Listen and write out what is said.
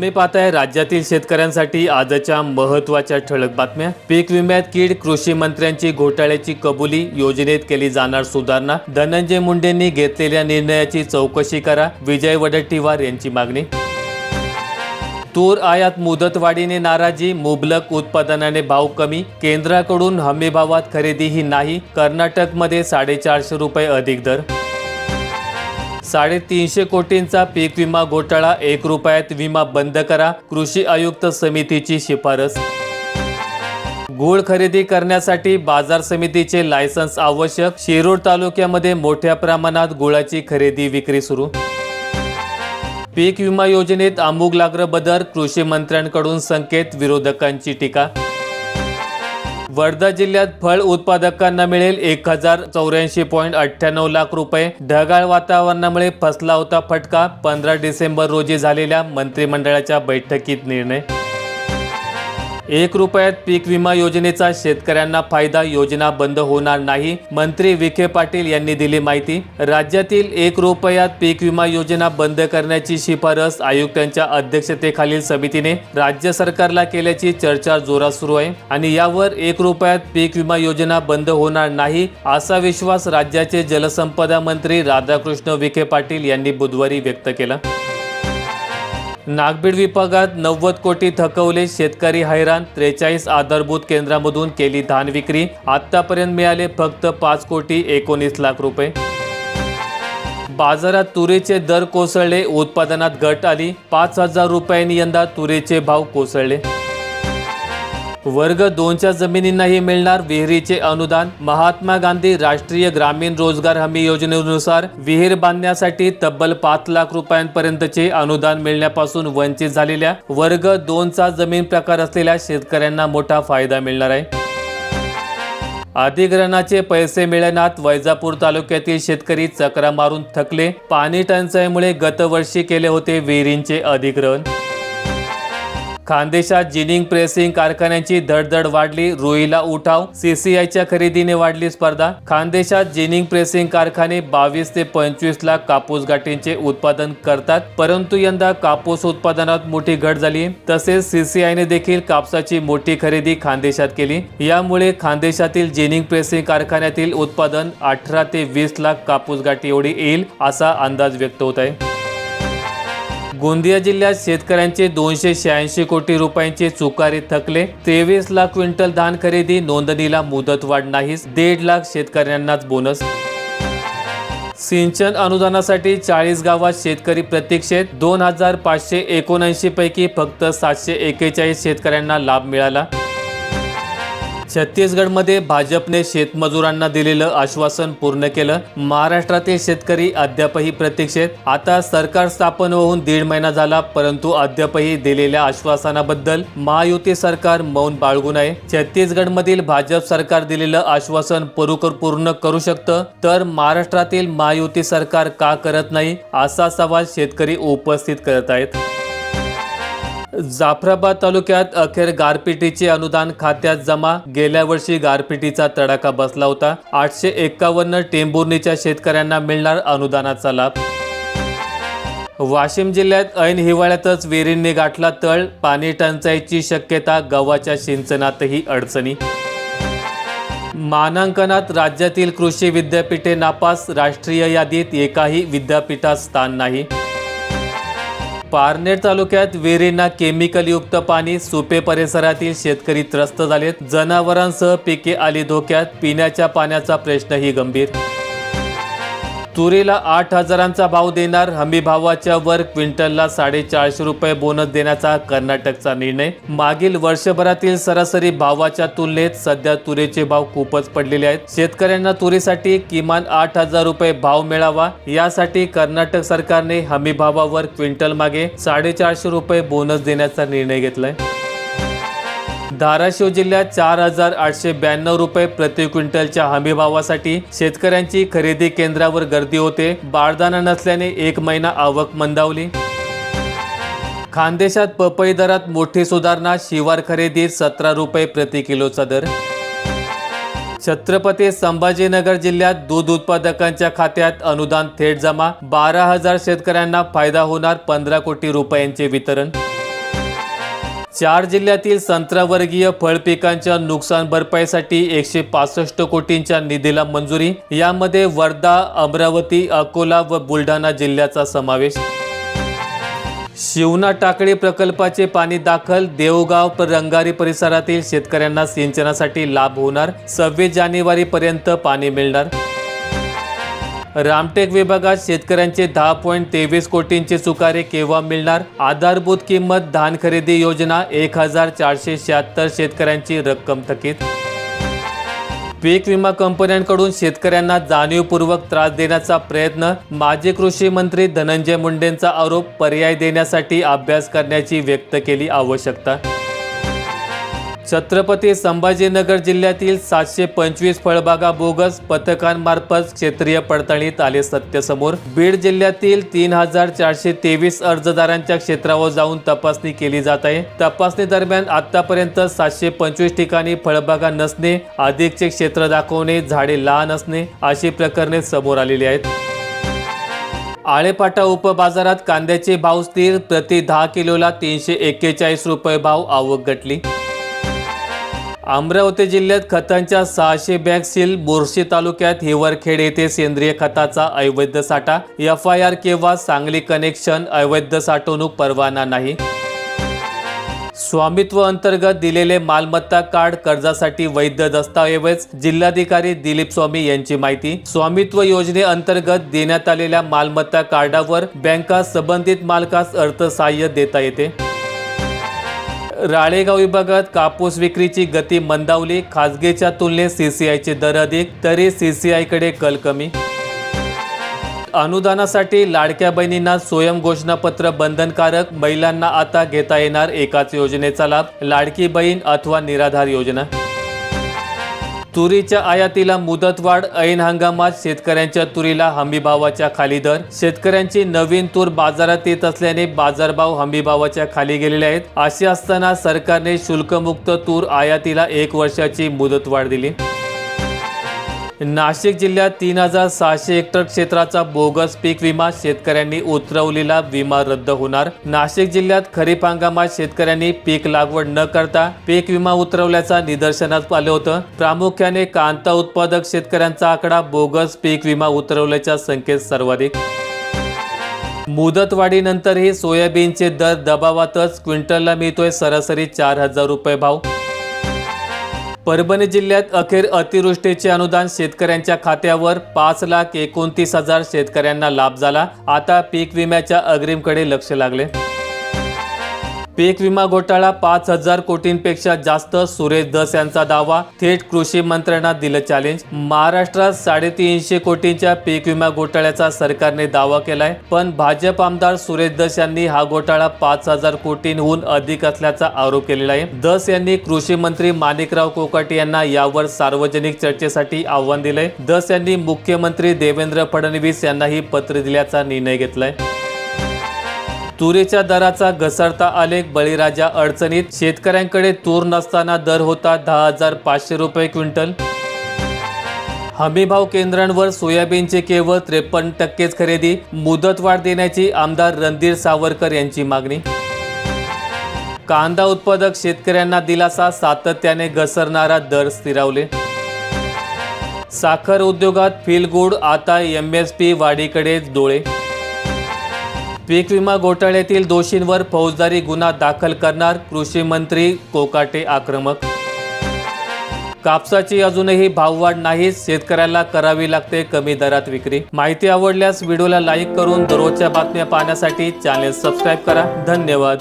तुम्ही पाहताय राज्यातील शेतकऱ्यांसाठी आजच्या महत्त्वाच्या ठळक बातम्या. पीक विम्यात कीड कृषी मंत्र्यांची घोटाळ्याची कबुली योजनेत केली जाणार सुधारणा. धनंजय मुंडेंनी घेतलेल्या निर्णयाची चौकशी करा विजय वडट्टीवार यांची मागणी. तूर आयात मुदतवाढीने नाराजी मुबलक उत्पादनाने भाव कमी. केंद्राकडून हमीभावात खरेदीही नाही कर्नाटकमध्ये साडेचारशे रुपये अधिक दर. साडेतीनशे कोटींचा पीक विमा घोटाळा एक रुपयात विमा बंद करा कृषी आयुक्त समितीची शिफारस. गूळ खरेदी करण्यासाठी बाजार समितीचे लायसन्स आवश्यक शिरूर तालुक्यामध्ये मोठ्या प्रमाणात गुळाची खरेदी विक्री सुरू. पीक विमा योजनेत आमुगलाग्र बदल कृषी मंत्र्यांकडून संकेत विरोधकांची टीका. वर्धा जिल्ह्यात फळ उत्पादकांना मिळेल एक हजार चौऱ्याऐंशी पॉईंट अठ्ठ्याण्णव लाख रुपये. ढगाळ वातावरणामुळे फसला होता फटका. पंधरा डिसेंबर रोजी झालेल्या मंत्रिमंडळाच्या बैठकीत निर्णय एक रुपयात पीक विमा योजनेचा शेतकऱ्यांना फायदा योजना बंद होणार नाही मंत्री विखे पाटील यांनी दिली माहिती. राज्यातील एक रुपयात पीक विमा योजना बंद करण्याची शिफारस आयुक्तांच्या अध्यक्षतेखालील समितीने राज्य सरकारला केल्याची चर्चा जोरात सुरू आहे आणि यावर एक रुपयात पीक विमा योजना बंद होणार नाही असा विश्वास राज्याचे जलसंपदा मंत्री राधाकृष्ण विखे पाटील यांनी बुधवारी व्यक्त केला. नागबीड विभागात नव्वद कोटी थकवले शेतकरी हैराण त्रेचाळीस आधारभूत केंद्रामधून केली धान विक्री. आतापर्यंत मिळाले फक्त पाच कोटी एकोणीस लाख रुपये. बाजारात तुरीचे दर कोसळले उत्पादनात घट आली. पाच हजार रुपयांनी यंदा तुरीचे भाव कोसळले. वर्ग दोनच्या जमिनींनाही मिळणार विहिरीचे अनुदान. महात्मा गांधी राष्ट्रीय ग्रामीण रोजगार हमी योजनेनुसार विहीर बांधण्यासाठी तब्बल पाच लाख रुपयांपर्यंतचे अनुदान मिळण्यापासून वंचित झालेल्या वर्ग दोनचा जमीन प्रकार असलेल्या शेतकऱ्यांना मोठा फायदा मिळणार आहे. अधिग्रहणाचे पैसे मिळण्यात वैजापूर तालुक्यातील शेतकरी चक्रा मारून थकले. पाणी टंचाईमुळे गतवर्षी केले होते विहिरींचे अधिग्रहण. खानदेशात जिनिंग प्रेसिंग कारखान्यांची धडधड वाढली रुईला उठाव सीसीआयच्या खरेदीने वाढली स्पर्धा. खानदेशात जिनिंग प्रेसिंग कारखाने बावीस ते पंचवीस लाख कापूस गाठींचे उत्पादन करतात परंतु यंदा कापूस उत्पादनात मोठी घट झाली. तसेच सीसीआयने देखील कापसाची मोठी खरेदी खानदेशात केली. यामुळे खानदेशातील जिनिंग प्रेसिंग कारखान्यातील उत्पादन अठरा ते वीस लाख कापूस गाठी एवढी येईल असा अंदाज व्यक्त होत आहे. गोंदिया जिल्ह्यात शेतकऱ्यांचे दोनशे शहाऐंशी कोटी रुपयांचे चुकारे थकले. तेवीस लाख क्विंटल धान खरेदी नोंदणीला मुदतवाढ नाहीच दीड लाख शेतकऱ्यांनाच बोनस. सिंचन अनुदानासाठी चाळीस गावात शेतकरी प्रतीक्षेत दोन हजार पाचशे एकोणऐंशी पैकी फक्त सातशे एकेचाळीस शेतकऱ्यांना लाभ मिळाला. छत्तीसगडमध्ये भाजपने शेतमजुरांना दिलेलं आश्वासन पूर्ण केलं. महाराष्ट्रातील शेतकरी अद्यापही प्रतीक्षेत. आता सरकार स्थापन होऊन दीड महिना झाला परंतु अद्यापही दिलेल्या आश्वासनाबद्दल महायुती सरकार मौन बाळगून आहे छत्तीसगडमधील भाजप सरकार दिलेलं आश्वासन पुरुकर पूर्ण करू शकतं तर महाराष्ट्रातील महायुती सरकार का करत नाही असा सवाल शेतकरी उपस्थित करत आहेत. जाफराबाद तालुक्यात अखेर गारपिटीचे अनुदान खात्यात जमा. गेल्या वर्षी गारपिटीचा तडाखा बसला होता. आठशे एक्कावन्न टेंभुर्णीच्या शेतकऱ्यांना मिळणार अनुदानाचा लाभ. वाशिम जिल्ह्यात ऐन हिवाळ्यातच विहिरींनी गाठला तळ. पाणी टंचाईची शक्यता गव्हाच्या सिंचनातही अडचणी. मानांकनात राज्यातील कृषी विद्यापीठे नापास. राष्ट्रीय यादीत एकाही विद्यापीठात स्थान नाही. पारनेर तालुक्यात विहिरींना केमिकलयुक्त पाणी सुपे परिसरातील शेतकरी त्रस्त झालेत. जनावरांसह पिके आली धोक्यात पिण्याच्या पाण्याचा प्रश्नही गंभीर तुरीला आठ हजारांचा भाव देणार. हमी भावाच्या वर क्विंटलला साडेचारशे रुपये बोनस देण्याचा कर्नाटकचा निर्णय. मागील वर्षभरातील सरासरी भावाच्या तुलनेत सध्या तुरीचे भाव खूपच पडलेले आहेत. शेतकऱ्यांना तुरीसाठी किमान आठ हजार रुपये भाव मिळावा. यासाठी कर्नाटक सरकारने हमी भावावर क्विंटल मागे साडेचारशे रुपये बोनस देण्याचा निर्णय घेतलाय. धाराशिव जिल्ह्यात चार हजार आठशे ब्याण्णव रुपये प्रति क्विंटलच्या हमीभावासाठी शेतकऱ्यांची खरेदी केंद्रावर गर्दी होते. बारदाना नसल्याने एक महिना आवक मंदावली. खानदेशात पपई दरात मोठी सुधारणा शिवार खरेदीत सतरा रुपये प्रति किलोचा दर. छत्रपती संभाजीनगर जिल्ह्यात दूध उत्पादकांच्या खात्यात अनुदान थेट जमा बारा हजार शेतकऱ्यांना फायदा होणार पंधरा कोटी रुपयांचे वितरण. चार जिल्ह्यातील संत्रावर्गीय फळ पिकांच्या नुकसान भरपाईसाठी एकशे पासष्ट कोटींच्या निधीला मंजुरी. यामध्ये वर्धा अमरावती अकोला व बुलढाणा जिल्ह्याचा समावेश. शिवना टाकळी प्रकल्पाचे पाणी दाखल देवगाव रंगारी परिसरातील शेतकऱ्यांना सिंचनासाठी लाभ होणार सव्वीस जानेवारी पर्यंत पाणी मिळणार. रामटेक विभागात शेतकऱ्यांचे दहा पॉईंट तेवीस कोटींचे चुकारे केव्हा मिळणार? आधारभूत किंमत धान खरेदी योजना एक हजार चारशे शहात्तर शेतकऱ्यांची रक्कम थकीत? पीक विमा कंपन्यांकडून शेतकऱ्यांना जाणीवपूर्वक त्रास देण्याचा प्रयत्न? माजी कृषी मंत्री धनंजय मुंडेंचा आरोप पर्याय देण्यासाठी अभ्यास करण्याची व्यक्त केली आवश्यकता? छत्रपती संभाजीनगर जिल्ह्यातील सातशे पंचवीस फळबागा बोगस पथकांमार्फत क्षेत्रीय पडताळणीत आले सत्यसमोर. बीड जिल्ह्यातील तीन हजार चारशे तेवीस अर्जदारांच्या क्षेत्रावर जाऊन तपासणी केली जात आहे. तपासणी दरम्यान आतापर्यंत सातशे पंचवीस ठिकाणी फळबागा नसणे अधिकचे क्षेत्र दाखवणे झाडे लहान असणे अशी प्रकरणे समोर आलेली आहेत. आळेपाटा उपबाजारात कांद्याचे भाव स्थिर प्रति दहा किलोला तीनशे एक्केचाळीस रुपये भाव आवक घटली अमरावती जिल्ह्यात खतांच्या सहाशे बॅग सील बोरशी तालुक्यात हिवरखेड येथे सेंद्रिय खताचा अवैध साठा एफ आय आर किंवा सांगली कनेक्शन अवैध साठवणूक परवाना नाही. स्वामित्व अंतर्गत दिलेले मालमत्ता कार्ड कर्जासाठी वैध दस्तावेज जिल्हाधिकारी दिलीप स्वामी यांची माहिती. स्वामित्व योजने अंतर्गत देण्यात आलेल्या मालमत्ता कार्डावर बँका संबंधित मालकास अर्थसहाय्य देता येते. राळेगाव विभागात कापूस विक्रीची गती मंदावली. खाजगीच्या तुलनेत सीसीआयचे दर अधिक तरी सीसीआयकडे कल कमी. अनुदानासाठी लाडक्या बहिणींना स्वयं घोषणापत्र बंधनकारक महिलांना आता घेता येणार एकाच योजनेचा लाभ. लाडकी बहीण अथवा निराधार योजना. तुरीच्या आयातीला मुदतवाढ ऐन हंगामात शेतकऱ्यांच्या तुरीला हमीभावाच्या खाली दर. शेतकऱ्यांची नवीन तूर बाजारात येत असल्याने बाजारभाव हमीभावाच्या खाली गेलेले आहेत. असे असताना सरकारने शुल्कमुक्त तूर आयातीला एक वर्षाची मुदतवाढ दिली. नाशिक जिल्ह्यात तीन हजार सहाशे हेक्टर क्षेत्राचा बोगस पीक विमा शेतकऱ्यांनी उतरवलेला विमा रद्द होणार. नाशिक जिल्ह्यात खरीप हंगामात शेतकऱ्यांनी पीक लागवड न करता पीक विमा उतरवल्याचा निदर्शनास आलं होतं. प्रामुख्याने कांता उत्पादक शेतकऱ्यांचा आकडा बोगस पीक विमा उतरवल्याच्या संख्येत सर्वाधिक. मुदतवाढीनंतरही सोयाबीनचे दर दबावातच क्विंटलला मिळतोय सरासरी चार हजार रुपये भाव. परभणी जिल्ह्यात अखेर अतिवृष्टीचे अनुदान शेतकऱ्यांच्या खात्यावर पाच लाख एकोणतीस हजार शेतकऱ्यांना लाभ झाला. आता पीक विम्याच्या अग्रिमकडे लक्ष लागले. पीक विमा घोटाळा पाच हजार कोटींपेक्षा जास्त सुरेश धस यांचा दावा. थेट कृषी मंत्र्यांना दिलं चॅलेंज महाराष्ट्रात साडेतीनशे कोटींच्या पीक विमा घोटाळ्याचा सरकारने दावा केलाय. पण भाजप आमदार सुरेश धस यांनी हा घोटाळा पाच हजार कोटींहून अधिक असल्याचा आरोप केलेला आहे. धस यांनी कृषी मंत्री माणिकराव कोकाटे यांना यावर सार्वजनिक चर्चेसाठी आव्हान दिलंय. धस यांनी मुख्यमंत्री देवेंद्र फडणवीस यांनाही पत्र दिल्याचा निर्णय घेतलाय. तुरीच्या दराचा घसरता आलेख बळीराजा अडचणीत. शेतकऱ्यांकडे तूर नसताना दर होता दहा हजार पाचशे रुपये क्विंटल. हमीभाव केंद्रांवर सोयाबीनचे केवळ त्रेपन्न टक्केच खरेदी. मुदतवाढ देण्याची आमदार रणधीर सावरकर यांची मागणी. कांदा उत्पादक शेतकऱ्यांना दिलासा सातत्याने घसरणारा दर स्थिरावले. साखर उद्योगात फील गुड आता एम एस पी वाढीकडे डोळे. पीक विमा घोटाळ्यातील दोषींवर फौजदारी गुन्हा दाखल करणार कृषी मंत्री कोकाटे आक्रमक. कापसाची अजूनही भाववाढ नाही शेतकऱ्याला करावी लागते कमी दरात विक्री. माहिती आवडल्यास व्हिडिओला लाईक करून दररोजच्या बातम्या पाहण्यासाठी चॅनेल सबस्क्राईब करा. धन्यवाद.